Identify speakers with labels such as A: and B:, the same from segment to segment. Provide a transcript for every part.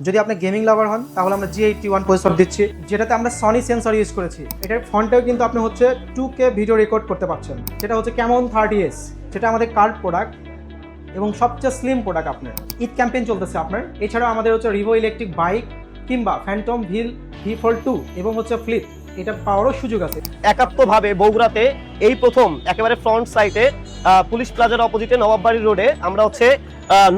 A: যদি আপনি গেমিং লাভার হন, তাহলে আমরা জি এইটটি ওয়ান প্রসেসর দিচ্ছি, যেটাতে আমরা সনি সেন্সর ইউজ করেছি। এটার ফোনটাও কিন্তু আপনি হচ্ছে টু কে ভিডিও রেকর্ড করতে পারছেন। সেটা হচ্ছে ক্যামন থার্টি এস সেটা আমাদের কার্ড প্রোডাক্ট এবং সবচেয়ে স্লিম প্রোডাক্ট আপনার। ঈদ ক্যাম্পেইন চলতেছে আপনার। এছাড়াও আমাদের হচ্ছে রিভো ইলেকট্রিক বাইক কিংবা ফ্যান্টম ভিল ভি ফোর টু এবং হচ্ছে ফ্লিপ এটা পাওয়ারও সুযোগ আছে।
B: একাত্মভাবে বগুড়াতে এই প্রথম একেবারে ফ্রন্ট সাইটে পুলিশ প্লাজার অপোজিটে নবাববাড়ি রোডে আমরা হচ্ছে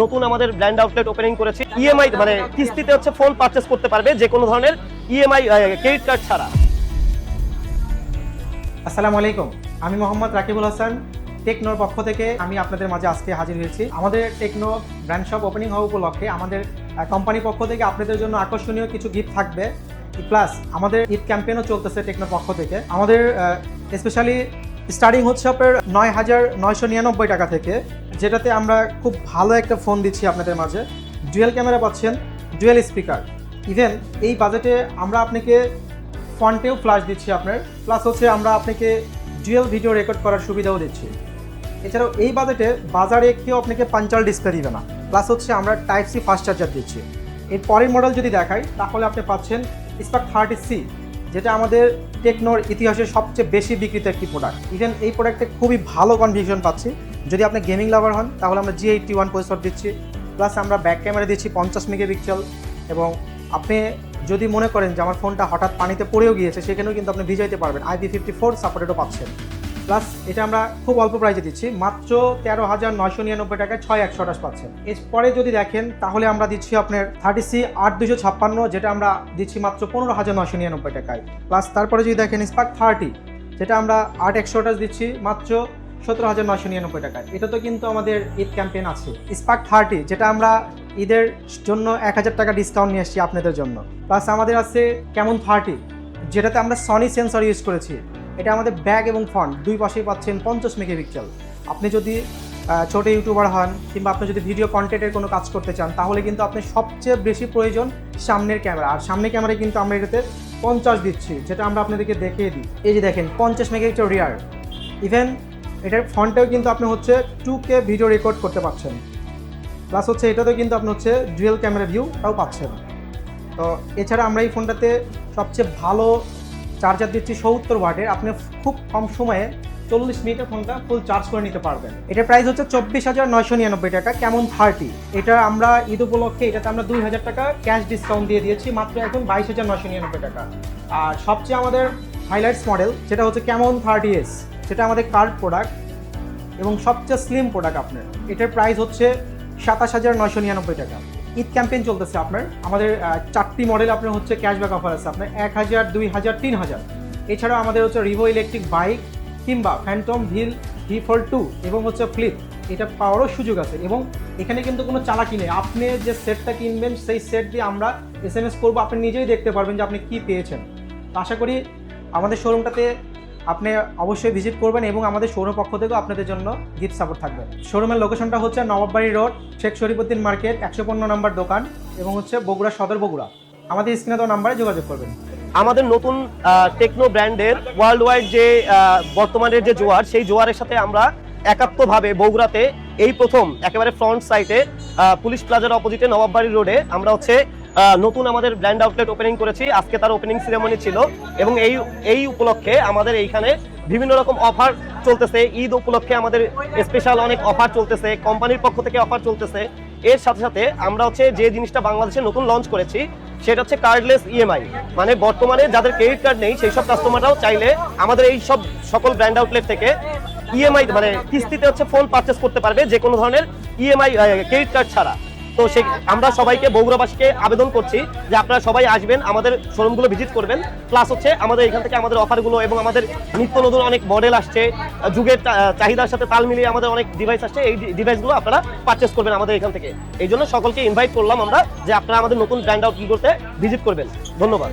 B: নতুন আমাদের ব্র্যান্ড আউটলেট ওপেনিং করেছি। ইএমআই মানে কিস্তিতে হচ্ছে ফোন পারচেস করতে পারবে যে কোনো ধরনের ইএমআই ক্রেডিট কার্ড ছাড়া।
A: আসসালামু আলাইকুম আমি মোহাম্মদ রাকিবুল হাসান টেকনোর পক্ষ থেকে আমি আপনাদের মাঝে আজকে হাজির হয়েছি। আমাদের টেকনো ব্র্যান্ড শপ ওপেনিং হওয়া উপলক্ষে আমাদের কোম্পানির পক্ষ থেকে আপনাদের জন্য আকর্ষণীয় কিছু গিফট থাকবে। প্লাস আমাদের ঈদ ক্যাম্পেইনও চলতেছে টেকনোর পক্ষ থেকে। আমাদের স্পেশালি স্টার্টিং হচ্ছে আপনার নয় হাজার নয়শো নিরানব্বই টাকা থেকে, যেটাতে আমরা খুব ভালো একটা ফোন দিচ্ছি আপনাদের মাঝে। ডুয়েল ক্যামেরা পাচ্ছেন ডুয়েল স্পিকার ইভেন এই বাজেটে আমরা আপনাকে ফন্টেও ফ্ল্যাশ দিচ্ছি আপনার। প্লাস হচ্ছে আমরা আপনাকে ডুয়েল ভিডিও রেকর্ড করার সুবিধাও দিচ্ছি। এছাড়াও এই বাজেটে বাজারে কেউ আপনাকে পাঞ্চাল ডিসপ্লে দিবে না। প্লাস হচ্ছে আমরা টাইপ সি ফাস্ট চার্জার দিচ্ছি। এর পরের মডেল যদি দেখাই, তাহলে আপনি পাচ্ছেন স্পার্ক থার্টি সি যেটা আমাদের টেকনোর ইতিহাসে সবচেয়ে বেশি বিক্রিত একটি প্রোডাক্ট ইভেন এই প্রোডাক্টে খুবই ভালো কনফিউশন পাচ্ছি। যদি আপনি গেমিং লাভার হন, তাহলে আমরা জি এইটটি ওয়ান প্রসেসর দিচ্ছি প্লাস আমরা ব্যাক ক্যামেরা দিচ্ছি পঞ্চাশ মেগাপিক্সেল এবং আপনি যদি মনে করেন যে আমার ফোনটা হঠাৎ পানিতে পড়েও গিয়েছে, সেখানেও কিন্তু আপনি ভিজাইতে পারবেন। আইপি ফিফটি ফোর সাপোর্টেডও পাচ্ছেন। প্লাস এটা আমরা খুব অল্প প্রাইসে দিচ্ছি। মাত্র তেরো হাজার নয়শো নিরানব্বই টাকায় ছয় একশো আঠাশ পাচ্ছেন। এরপরে যদি দেখেন, তাহলে আমরা দিচ্ছি আপনার থার্টি সি আট দুশো ছাপ্পান্ন, যেটা আমরা দিচ্ছি মাত্র পনেরো হাজার নয়শো নিরানব্বই টাকায়। প্লাস তারপরে যদি দেখেন স্পার্ক থার্টি যেটা আমরা আট একশো আঠাশ দিচ্ছি মাত্র সতেরো হাজার নয়শো নিরানব্বই টাকায়। এটা তো কিন্তু আমাদের ঈদ ক্যাম্পেইন আছে। স্পার্ক থার্টি যেটা আমরা ঈদের জন্য এক হাজার টাকা ডিসকাউন্ট নিয়ে এসেছি আপনাদের জন্য। প্লাস আমাদের আছে কেমন থার্টি যেটাতে আমরা সনি সেন্সর ইউজ করেছি। এটা আমাদের ব্যাগ এবং ফন্ট দুই পাশেই পাচ্ছেন পঞ্চাশ মেগাপিক্সেল। আপনি যদি ছোট ইউটিউবার হন কিংবা আপনি যদি ভিডিও কন্টেন্টের কোনো কাজ করতে চান, তাহলে কিন্তু আপনি সবচেয়ে বেশি প্রয়োজন সামনের ক্যামেরা। আর সামনের ক্যামেরায় কিন্তু আমরা এটাতে পঞ্চাশ দিচ্ছি, যেটা আমরা আপনাদেরকে দেখিয়ে দিই। এই যে দেখেন, পঞ্চাশ মেগাপিক্সেল রিয়ার ইভেন এটার ফন্টেও কিন্তু আপনি হচ্ছে টু কে ভিডিও রেকর্ড করতে পারছেন। প্লাস হচ্ছে এটাতেও কিন্তু আপনি হচ্ছে ডুয়েল ক্যামেরা ভিউটাও পাচ্ছেন। তো এছাড়া আমরা এই ফোনটাতে সবচেয়ে ভালো চার্জার দিচ্ছি সত্তর ওয়াটের আপনি খুব কম সময়ে চল্লিশ মিনিটে ফোনটা ফুল চার্জ করে নিতে পারবেন। এটার প্রাইস হচ্ছে চব্বিশ হাজার নয়শো নিরানব্বই টাকা, কেমন থার্টি এটা আমরা ঈদ উপলক্ষে, এটাতে আমরা দুই হাজার টাকা ক্যাশ ডিসকাউন্ট দিয়ে দিয়েছি, মাত্র এখন বাইশ হাজার নয়শো নিরানব্বই টাকা। আর সবচেয়ে আমাদের হাইলাইটস মডেল সেটা হচ্ছে কেমন থার্টি এস সেটা আমাদের কার্ড প্রোডাক্ট এবং সবচেয়ে স্লিম প্রোডাক্ট আপনার। এটার প্রাইস হচ্ছে সাতাশ হাজার নয়শো নিরানব্বই টাকা। ঈদ ক্যাম্পেইন চলতেছে আপনার। আমাদের চারটি মডেল আপনার হচ্ছে ক্যাশব্যাক অফার আছে আপনার। এক হাজার, দুই হাজার, তিন হাজার। এছাড়াও আমাদের হচ্ছে রিভো ইলেকট্রিক বাইক কিংবা ফ্যান্টম ভিল ভি ফোর টু এবং হচ্ছে ফ্লিপ এটা পাওয়ারও সুযোগ আছে এবং এখানে কিন্তু কোনো চালাকি নেই। আপনি যে সেটটা কিনবেন, সেই সেট দিয়ে আমরা এস এম এস করব। আপনি নিজেই দেখতে পারবেন যে আপনি কী পেয়েছেন। আশা করি আমাদের শোরুমটাতে আপনি অবশ্যই ভিজিট করবেন এবং আমাদের শোরুম পক্ষ থেকেও আপনাদের জন্য গিফট সাপোর্ট থাকবে। শোরুমের লোকেশনটা হচ্ছে নবাববাড়ি রোড শেখ শরীফুদ্দিন মার্কেট একশো পনেরো নম্বর দোকান এবং হচ্ছে বগুড়া, সদর বগুড়া। আমাদের স্ক্রিনে দেওয়া নাম্বারে যোগাযোগ করবেন।
B: আমাদের নতুন টেকনো ব্র্যান্ডের ওয়ার্ল্ড ওয়াইড যে বর্তমানের যে জোয়ার, সেই জোয়ারের সাথে আমরা একাত্মভাবে বগুড়াতে এই প্রথম, একেবারে ফ্রন্ট সাইটে পুলিশ প্লাজার অপোজিটে নবাববাড়ি রোডে আমরা হচ্ছে নতুন আমাদের ব্র্যান্ড আউটলেট ওপেনিং করেছি। আজকে তার ওপেনিং সিরেমনি ছিল এবং এই এই উপলক্ষে আমাদের এইখানে বিভিন্ন রকম অফার চলতেছে। ঈদ উপলক্ষে আমাদের স্পেশাল অনেক অফার চলতেছে কোম্পানির পক্ষ থেকে অফার চলতেছে। এর সাথে সাথে আমরা হচ্ছে যে জিনিসটা বাংলাদেশে নতুন লঞ্চ করেছি, সেটা হচ্ছে কার্ডলেস ইএমআই মানে বর্তমানে যাদের ক্রেডিট কার্ড নেই, সেই সব কাস্টমাররাও চাইলে আমাদের এই সব সকল ব্র্যান্ড আউটলেট থেকে ইএমআই মানে কিস্তিতে হচ্ছে ফোন পারচেস করতে পারবে যে কোনো ধরনের ইএমআই ক্রেডিট কার্ড ছাড়া। তো সে আমরা সবাইকে বগুড়াবাসীকে আবেদন করছি যে আপনারা সবাই আসবেন, আমাদের শোরুমগুলো ভিজিট করবেন। প্লাস হচ্ছে আমাদের এখান থেকে আমাদের অফারগুলো এবং আমাদের নিত্য নতুন অনেক মডেল আসছে, যুগের চাহিদার সাথে তাল মিলিয়ে আমাদের অনেক ডিভাইস আসছে, এই ডিভাইসগুলো আপনারা পারচেস করবেন আমাদের এখান থেকে। এই জন্য সকলকে ইনভাইট করলাম আমরা যে আপনারা আমাদের নতুন ব্র্যান্ড আউট করতে ভিজিট করবেন। ধন্যবাদ।